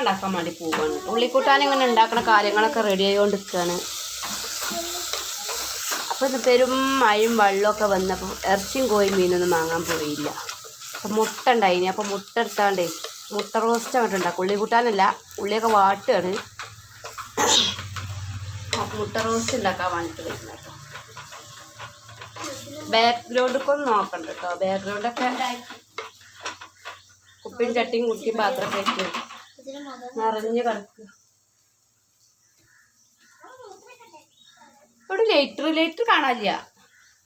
ഉണ്ടാക്കാൻ വേണ്ടി പോവാണ്. ഉള്ളിക്കൂട്ടാൻ ഇങ്ങനെ ഉണ്ടാക്കുന്ന കാര്യങ്ങളൊക്കെ റെഡി ആയിക്കൊണ്ട് നിൽക്കുകയാണ് അപ്പോൾ ഇത് പെരും മഴയും വെള്ളമൊക്കെ വന്നപ്പോൾ ഇറച്ചിയും കോയും മീനൊന്നും വാങ്ങാൻ പോയില്ല. അപ്പം മുട്ട ഉണ്ടായിനി. അപ്പോൾ മുട്ട എടുത്താണ്ടേ മുട്ട റോസ്റ്റ് അങ്ങോട്ട് ഉണ്ടാക്കും. ഉള്ളി കൂട്ടാനല്ല ഉള്ളിയൊക്കെ വാട്ടുകയാണ്. അപ്പോൾ മുട്ട റോസ്റ്റ് ഉണ്ടാക്കാൻ വേണ്ടിയിട്ട് വരുന്നത് കേട്ടോ. ബാക്ക്ഗ്രൗണ്ടൊക്കെ ഒന്ന് നോക്കണ്ട കേട്ടോ. ബാക്ക്ഗ്രൗണ്ടൊക്കെ കുപ്പിയും ചട്ടിയും കുട്ടിയും പാത്രമൊക്കെ വെച്ച് നിറഞ്ഞ് കിടക്കുക ഇവിടെ ലൈറ്റർ ലൈറ്റർ കാണാനില്ല.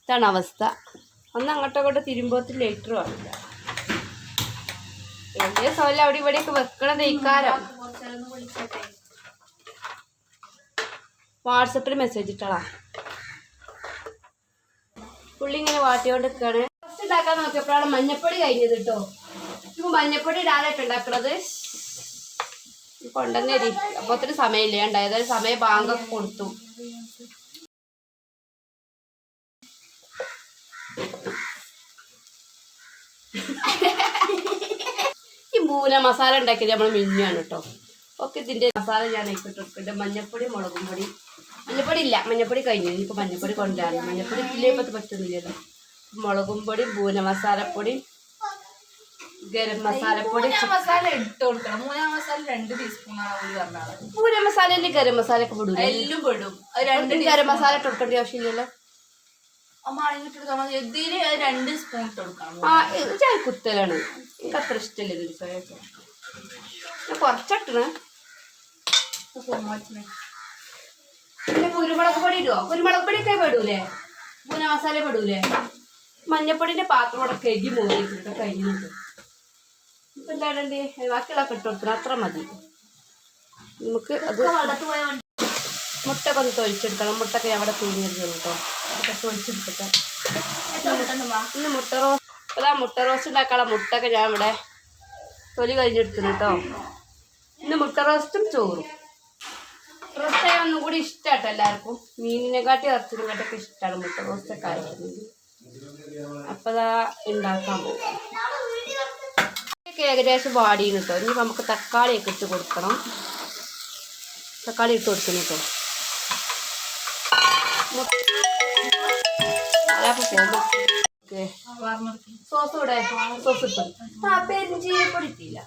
ഇതാണ് അവസ്ഥ. ഒന്ന് അങ്ങോട്ടും അങ്ങോട്ടും തിരുമ്പോത്തിൽ ലൈറ്റർ കാണില്ല വലിയ സോല അവിടെ ഇവിടെയൊക്കെ വെക്കണ നെയ്ക്കാരോ വാട്സപ്പിൽ മെസ്സേജ് ഇട്ടളാ പുള്ളി ഇങ്ങനെ വാട്ടിയോണ്ട് നിൽക്കുകയാണ് ഫസ്റ്റ് ഉണ്ടാക്കാൻ നോക്കിയപ്പോഴാണ് മഞ്ഞപ്പൊടി കഴിഞ്ഞത് കേട്ടോ. മഞ്ഞപ്പൊടി ഇടാനായിട്ട് ഉണ്ടാക്കണത്. കൊണ്ടുവന്നേരി അപ്പൊ ഒത്തിരി സമയമില്ല. ഉണ്ടായത് സമയം ബാങ്കൊക്കെ കൊടുത്തു. ഈ മൂല മസാല ഉണ്ടാക്കിയത് നമ്മൾ മിഞ്ഞാണ് കേട്ടോ. ഒക്കെ ഇതിന്റെ മസാല ഞാൻ ഇട്ടിട്ടുണ്ട് മഞ്ഞപ്പൊടി മുളകും പൊടി. മഞ്ഞപ്പൊടി ഇല്ല. മഞ്ഞപ്പൊടി കഴിഞ്ഞു. ഇനിയിപ്പോൾ മഞ്ഞപ്പൊടി കൊണ്ടുവരാണ് മഞ്ഞപ്പൊടി ഇല്ലേ ഇപ്പത്ത് പറ്റുന്നില്ലല്ലോ. മുളകും പൊടി പൂന മസാലപ്പൊടി ഗരം മസാലപ്പൊടി മസാല ഇട്ട് കൊടുക്കണം. മൂന്നാം മസാല രണ്ട് ടീസ്പൂണാണ് പുള്ളി പറഞ്ഞത്. മസാലയിൽ ഗരം മസാല ഒക്കെ പെടും. എല്ലാം പെടും രണ്ട് ഗരം മസാല ഇട്ട് കൊടുക്കേണ്ട ആവശ്യമില്ലല്ലോ. ഇതിൽ രണ്ട് സ്പൂൺ ഇട്ട് കൊടുക്കണം. ആ ഇത് ചായ കുത്തലാണ്. എനിക്ക് അത്ര ഇഷ്ടമല്ല ഇതിൽ ഞാൻ കുറച്ചിട്ടണ് പിന്നെ കുരുമുളക് പൊടി ഇടുവോ? കുരുമുളക് പൊടിയൊക്കെ പെടൂലേ? മൂന്നാം മസാല പെടൂലേ? മഞ്ഞപ്പൊടിന്റെ പാത്രം കൂടെ കഴുകി മൂന്നിട്ട് കഴിഞ്ഞിട്ട് ഇപ്പൊ എന്താണ് ബാക്കിയുള്ളതൊക്കെ ഇട്ട് കൊടുക്കണം. അത്ര മതി. നമുക്ക് അത് മുട്ട ഒന്ന് തൊഴിച്ചെടുക്കണം മുട്ടൊക്കെ അവിടെ പിഴിഞ്ഞെടുക്കണം കേട്ടോ. മുട്ട തൊഴിച്ചെടുക്കട്ടെ ഇന്ന് മുട്ട റോസ് അതാ മുട്ട റോസ്റ്റ് ഉണ്ടാക്കാനുള്ള മുട്ടൊക്കെ ഞാൻ ഇവിടെ തൊലി കഴിഞ്ഞെടുക്കുന്നു കേട്ടോ. ഇന്ന് മുട്ട റോസ്റ്റും ചോറും. റോസ്റ്റ് ഒന്നും കൂടി ഇഷ്ടമാട്ടോ എല്ലാവർക്കും. മീനിനെക്കാട്ടി ഇറച്ചിനെ കാട്ടൊക്കെ ഇഷ്ടമാണ് മുട്ട റോസ്റ്റൊക്കെ ആയിരുന്നു അപ്പോൾ അതാ ഉണ്ടാക്കാൻ പോകും ഏകദേശം വാടിയിരുന്നു കേട്ടോ. ഇനി നമുക്ക് തക്കാളിയൊക്കെ ഇട്ട് കൊടുക്കണം. തക്കാളി ഇട്ട് കൊടുക്കണം കേട്ടോ. സോസ് ഇവിടെ. സോസ് ഇട്ടു. ആ പെരിഞ്ചീരപ്പൊടി ഇട്ടില്ല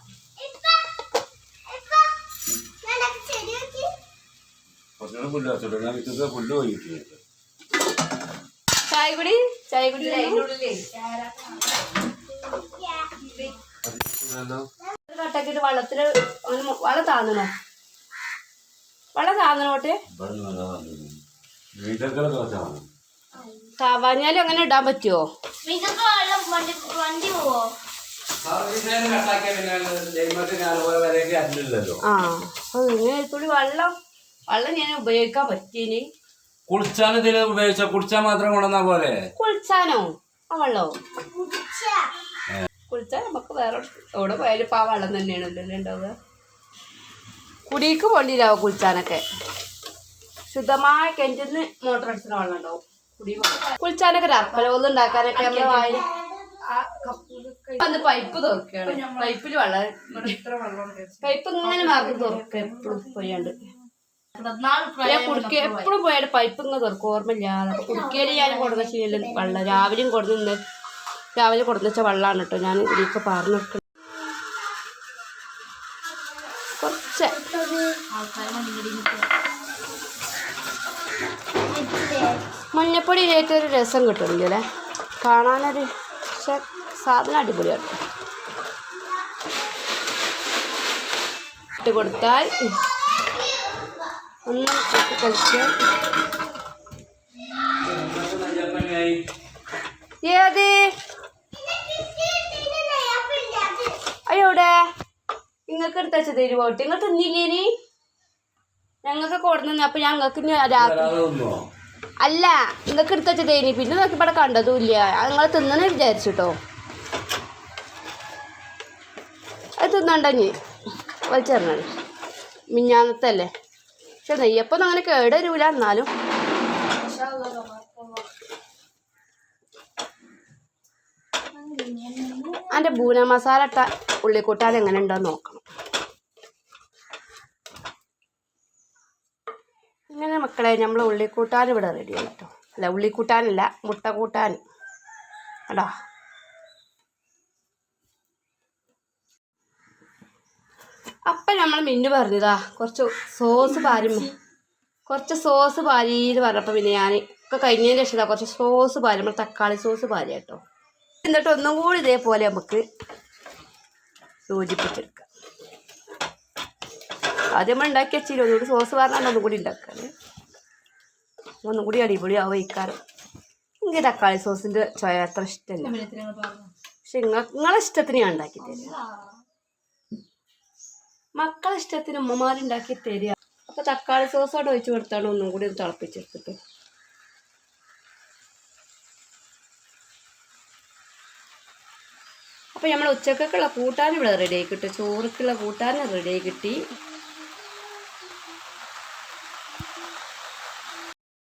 ചായ കുടി ചായ കുടി കട്ടാക്കിട്ട് വെള്ളത്തിൽ താന്നണോ? താന്നണോട്ടെ താവാഞ്ഞാലും അങ്ങനെ ഇടാൻ പറ്റുമോ ആ ഇങ്ങനെ തുള്ളി വെള്ളം വെള്ളം ഞാൻ ഉപയോഗിക്കാൻ പറ്റീനി കുളിച്ചാൻ ഇതിൽ ഉപയോഗിച്ച കുളിച്ചാൽ മാത്രം കൊണ്ടുവന്നാ പോലെ കുളിച്ചാനോ? ആ വെള്ളോ? കുളിച്ചാൽ നമുക്ക് വേറെ എവിടെ പോയാലും ഇപ്പം ആ വെള്ളം തന്നെയാണല്ലോ ഉണ്ടാവുക. കുടിക്ക് പോണ്ടിരാവും കുളിച്ചാനൊക്കെ. ശുദ്ധമായ കിണറ്റിൽ നിന്ന് മോട്ടർ അടിച്ചിട്ട് വെള്ളം ഉണ്ടാവും. കുടി. കുളിച്ചാനൊക്കെ രപ്പലോന്ന് ഉണ്ടാക്കാനൊക്കെ നമ്മൾ വായിൽ അന്ന് പൈപ്പ് തുറക്കുകയാണ് പൈപ്പിൽ വെള്ളം പൈപ്പ് ഇങ്ങനെ മാർക്ക് തുറക്കുക എപ്പോഴും പോയാണ്ട്. ഞാൻ കുടിക്ക എപ്പോഴും പോയാണ്ട് പൈപ്പ് ഇങ്ങനെ തുറക്കും. ഓർമ്മയില്ലാതെ. അപ്പൊ കുടിക്കയിൽ ഞാൻ കൊടുക്കുന്ന ശീലം വെള്ളം രാവിലെയും കൊടുന്ന് രാവിലെ കൊടുത്തു വെച്ച വെള്ളമാണ് കേട്ടോ. ഞാൻ ഇതിലേക്ക് പറഞ്ഞു കുറച്ച്. മഞ്ഞപ്പൊടി ഒരു രസം കിട്ടുന്നില്ല അല്ലേ? കാണാനൊരു പക്ഷെ സാധനം അടിപൊളിയാണ് ഇട്ട് കൊടുത്താൽ ഒന്ന് കളിക്കുക ഏത്? അയ്യോടെ നിങ്ങൾക്ക് എടുത്ത് വെച്ചത് തരുവോട്ട് നിങ്ങൾ തിന്നില്ലേനി ഞങ്ങൾക്ക് കൊടുന്നു അപ്പൊ ഞങ്ങൾക്ക് രാത്രി അല്ല നിങ്ങൾക്ക് എടുത്ത് വെച്ചത് ഇനി. പിന്നെ നോക്കി ഇവിടെ കണ്ടതും ഇല്ല. നിങ്ങൾ തിന്നണ വിചാരിച്ചിട്ടോ അത് തിന്നണ്ടഞ്ഞ് വലിച്ചെറിഞ്ഞാണ് മിഞ്ഞാന്നത്തല്ലേ പക്ഷെ നെയ്യപ്പം അങ്ങനെ കേടരൂല എന്നാലും. അതിന്റെ ബൂന മസാല ഇട്ട ഉള്ളിക്കൂട്ടാൻ എങ്ങനെ ഉണ്ടോ നോക്കണം. ഇങ്ങനെ മക്കളെ നമ്മൾ ഉള്ളിക്കൂട്ടാൻ ഇവിടെ റെഡി ആയിട്ടോ അല്ല ഉള്ളിക്കൂട്ടാനല്ല മുട്ട കൂട്ടാൻ. അടാ അപ്പം നമ്മൾ മിന്നു പറഞ്ഞതാ കുറച്ച് സോസ് പാരും കുറച്ച് സോസ് പാരീന്ന് പറഞ്ഞപ്പോൾ പിന്നെ ഞാൻ ഒക്കെ കഴിഞ്ഞതിന് ശേഷം കുറച്ച് സോസ് പാരി നമ്മൾ തക്കാളി സോസ് പാരി കേട്ടോ എന്നിട്ട് ഒന്നും കൂടി ഇതേപോലെ നമുക്ക് യോജിപ്പിച്ചെടുക്കാം. ആദ്യം നമ്മൾ ഉണ്ടാക്കി വെച്ചില്ല ഒന്നുകൂടി സോസ് പറഞ്ഞാൽ ഒന്നും കൂടി ഉണ്ടാക്കാൻ. ഒന്നും കൂടി അടിപൊളിയാവും ഇക്കാരം എനിക്ക് തക്കാളി സോസിന്റെ ചോയ അത്ര ഇഷ്ടമല്ല. പക്ഷെ നിങ്ങളെ ഇഷ്ടത്തിന് ഞാൻ ഉണ്ടാക്കി തരാം. മക്കളെ ഇഷ്ടത്തിന് ഉമ്മമാരുണ്ടാക്കി തരിക അപ്പോൾ തക്കാളി സോസോടെ ഒഴിച്ച് കൊടുത്താണ് ഒന്നും കൂടി ഒന്ന് തിളപ്പിച്ചെടുത്തിട്ട്. അപ്പോൾ നമ്മൾ ഉച്ചക്കൊക്കെയുള്ള കൂട്ടാൻ ഇവിടെ റെഡി ആയി കിട്ടും. ചോറുക്കുള്ള കൂട്ടാൻ റെഡി ആയി കിട്ടി.